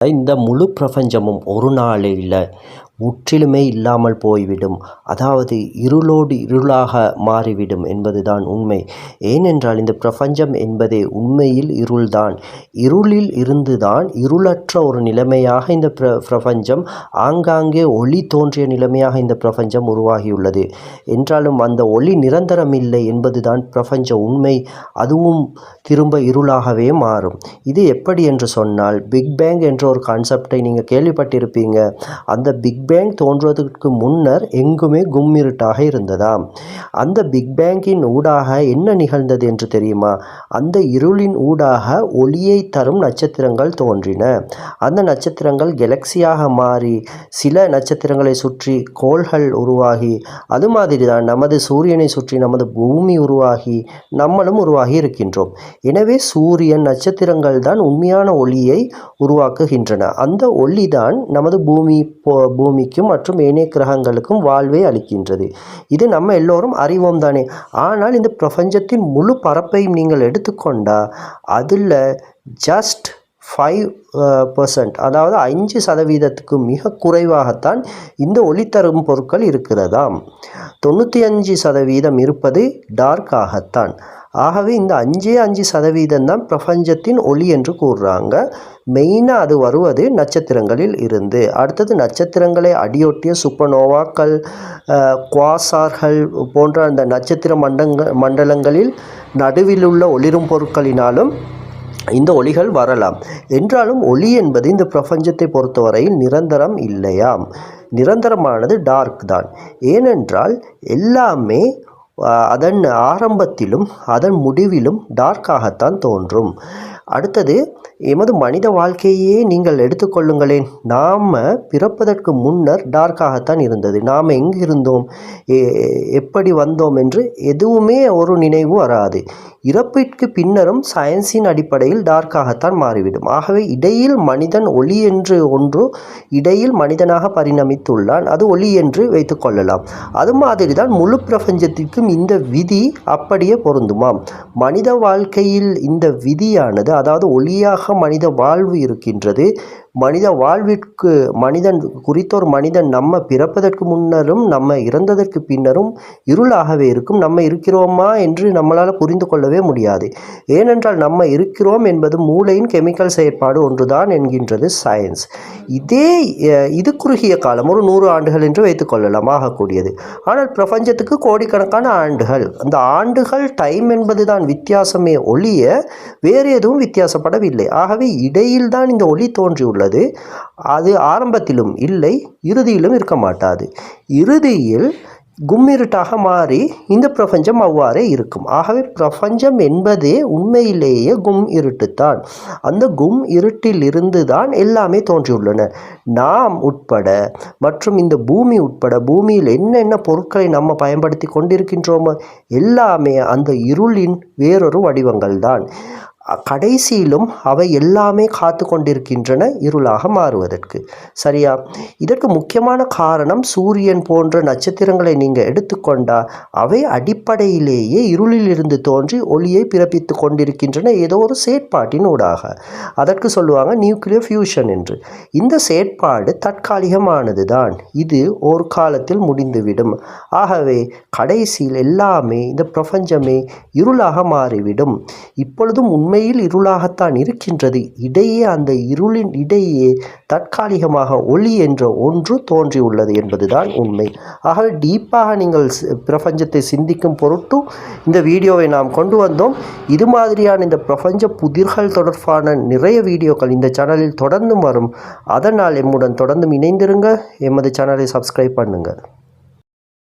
இந்த முழு பிரபஞ்சமும் ஒரு நாளில் முற்றிலுமே இல்லாமல் போய்விடும். அதாவது இருளோடு இருளாக மாறிவிடும் என்பதுதான் உண்மை. ஏனென்றால் இந்த பிரபஞ்சம் என்பதே உண்மையில் இருள்தான். இருளில் இருந்துதான் இருளற்ற ஒரு நிலைமையாக இந்த பிர பிரபஞ்சம் ஆங்காங்கே ஒளி தோன்றிய நிலைமையாக இந்த பிரபஞ்சம் உருவாகியுள்ளது. என்றாலும் அந்த ஒளி நிரந்தரம் இல்லை என்பதுதான் பிரபஞ்ச உண்மை. அதுவும் திரும்ப இருளாகவே மாறும். இது எப்படி என்று சொன்னால் பிக் பேங் என்ற ஒரு கான்செப்டை நீங்கள் கேள்விப்பட்டிருப்பீங்க. அந்த பிக் பேங் தோன்றுவதற்கு முன்னர் எங்குமே கும்மிருட்டாக இருந்ததாம். அந்த பிக் பேங்கின் ஊடாக என்ன நிகழ்ந்தது என்று தெரியுமா? அந்த இருளின் ஊடாக ஒளியை தரும் நட்சத்திரங்கள் தோன்றின. அந்த நட்சத்திரங்கள் கெலக்சியாக மாறி சில நட்சத்திரங்களை சுற்றி கோள்கள் உருவாகி அது மாதிரி தான் நமது சூரியனை சுற்றி நமது பூமி உருவாகி நம்மளும் உருவாகி இருக்கின்றோம். எனவே சூரியன் நட்சத்திரங்கள் தான் உண்மையான ஒளியை உருவாக்குகின்றன. அந்த ஒளி தான் நமது பூமி பூமிக்கும் மற்றும் ஏனைய கிரகங்களுக்கும் வாழ்வை அளிக்கின்றது. இது நம்ம எல்லோரும் அறிவோம் தானே. ஆனால் இந்த பிரபஞ்சத்தின் முழு பரப்பையும் நீங்கள் எடுத்துக்கொண்டால் அதில் ஜஸ்ட் ஃபைவ் பர்சன்ட் அதாவது அஞ்சு சதவீதத்துக்கு மிக குறைவாகத்தான் இந்த ஒளித்தரும் பொருட்கள் இருக்கிறதாம். தொண்ணூற்றி அஞ்சு சதவீதம் இருப்பது டார்க்காகத்தான் ஆகவே இந்த அஞ்சே அஞ்சு சதவீதம் தான் பிரபஞ்சத்தின் ஒளி என்று கூறுறாங்க. மெயினாக அது வருவது நட்சத்திரங்களில் இருந்து. அடுத்தது நட்சத்திரங்களை அடியொட்டிய சுப்பனோவாக்கள் குவாசார்கள் போன்ற அந்த நட்சத்திர மண்டங்க மண்டலங்களில் நடுவில் உள்ள ஒளிரும் பொருட்களினாலும் இந்த ஒளிகள் வரலாம். என்றாலும் ஒளி என்பது இந்த பிரபஞ்சத்தை பொறுத்தவரையில் நிரந்தரம் இல்லையாம். நிரந்தரமானது டார்க் தான். ஏனென்றால் எல்லாமே அதன் ஆரம்பத்திலும் அதன் முடிவிலும் டார்க்காகத்தான் தோன்றும். அடுத்தது எமது மனித வாழ்க்கையே நீங்கள் எடுத்துக்கொள்ளுங்களேன் நாம் பிறப்பதற்கு முன்னர் டார்க்காகத்தான் இருந்தது. நாம் எங்கே இருந்தோம்? எப்படி வந்தோம் என்று எதுவுமே ஒரு நினைவு வராது. இறப்பிற்கு பின்னரும் சயின்ஸின் அடிப்படையில் டார்க்காகத்தான் மாறிவிடும். ஆகவே இடையில் மனிதன் ஒளி என்று ஒன்று இடையில் மனிதனாக பரிணமித்துள்ளான். அது ஒளி என்று வைத்துக்கொள்ளலாம் அது மாதிரி தான் முழு பிரபஞ்சத்திற்கும் இந்த விதி அப்படியே பொருந்துமாம். மனித வாழ்க்கையில் இந்த விதியானது அதாவது ஒளியாக மனித வாழ்வு இருக்கின்றது. மனித வாழ்விற்கு மனிதன் குறித்த ஒரு மனிதன் நம்ம பிறப்பதற்கு முன்னரும் நம்ம இறந்ததற்கு பின்னரும் இருளாகவே இருக்கும். நம்ம இருக்கிறோமா என்று நம்மளால் புரிந்து கொள்ளவே முடியாது. ஏனென்றால் நம்ம இருக்கிறோம் என்பது மூளையின் கெமிக்கல் செயற்பாடு ஒன்றுதான் என்கின்றது சயின்ஸ். இதே இது குறுகிய காலம் ஒரு நூறு ஆண்டுகள் என்று வைத்துக்கொள்ளலாம் ஆகக்கூடியது. ஆனால் பிரபஞ்சத்துக்கு கோடிக்கணக்கான ஆண்டுகள். அந்த ஆண்டுகள் டைம் என்பது தான் வித்தியாசமே ஒழிய வேறு எதுவும் வித்தியாசப்படவில்லை. ஆகவே இடையில் தான் இந்த ஒளி தோன்றியுள்ளது. அது ஆரம்பத்திலும் இல்லை இறுதியிலும் இருக்க மாட்டாது. இறுதியில் கும்மிருட்டாக மாறி இந்த பிரபஞ்சம் அவ்வாறே இருக்கும். ஆகவே பிரபஞ்சம் என்பதே உண்மையிலேயே கும் இருட்டுத்தான். அந்த கும் இருட்டிலிருந்து தான் எல்லாமே தோன்றியுள்ளன. நாம் உட்பட மற்றும் இந்த பூமி உட்பட பூமியில் என்னென்ன பொருட்களை நம்ம பயன்படுத்தி கொண்டிருக்கின்றோமோ எல்லாமே அந்த இருளின் வேறொரு வடிவங்கள் தான் கடைசியிலும் அவை எல்லாமே காத்து கொண்டிருக்கின்றன இருளாக மாறுவதற்கு. சரியா? இதற்கு முக்கியமான காரணம் சூரியன் போன்ற நட்சத்திரங்களை நீங்கள் எடுத்துக்கொண்டால் அவை அடிப்படையிலேயே இருளிலிருந்து தோன்றி ஒளியை பிறப்பித்து கொண்டிருக்கின்றன ஏதோ ஒரு செயற்பாட்டின் ஊடாக. அதற்கு சொல்லுவாங்க நியூக்ளியர் ஃபியூஷன் என்று. இந்த செயற்பாடு தற்காலிகமானது தான் இது ஒரு காலத்தில் முடிந்துவிடும். ஆகவே கடைசியில் எல்லாமே இந்த பிரபஞ்சமே இருளாக மாறிவிடும். இப்பொழுதும் உண்மை உண்மையில் இருளாகத்தான் இருக்கின்றது. இடையே அந்த இருளின் இடையே தற்காலிகமாக ஒளி என்ற ஒன்று தோன்றியுள்ளது என்பதுதான் உண்மை. ஆக டீப்பாக நீங்கள் பிரபஞ்சத்தை சிந்திக்கும் பொருட்டும் இந்த வீடியோவை நாம் கொண்டு வந்தோம். இது மாதிரியான இந்த பிரபஞ்ச புதிர்கள் தொடர்பான நிறைய வீடியோக்கள் இந்த சேனலில் தொடர்ந்தும் வரும். அதனால் எம்முடன் தொடர்ந்தும் இணைந்திருங்க எமது சேனலை சப்ஸ்கிரைப் பண்ணுங்கள்.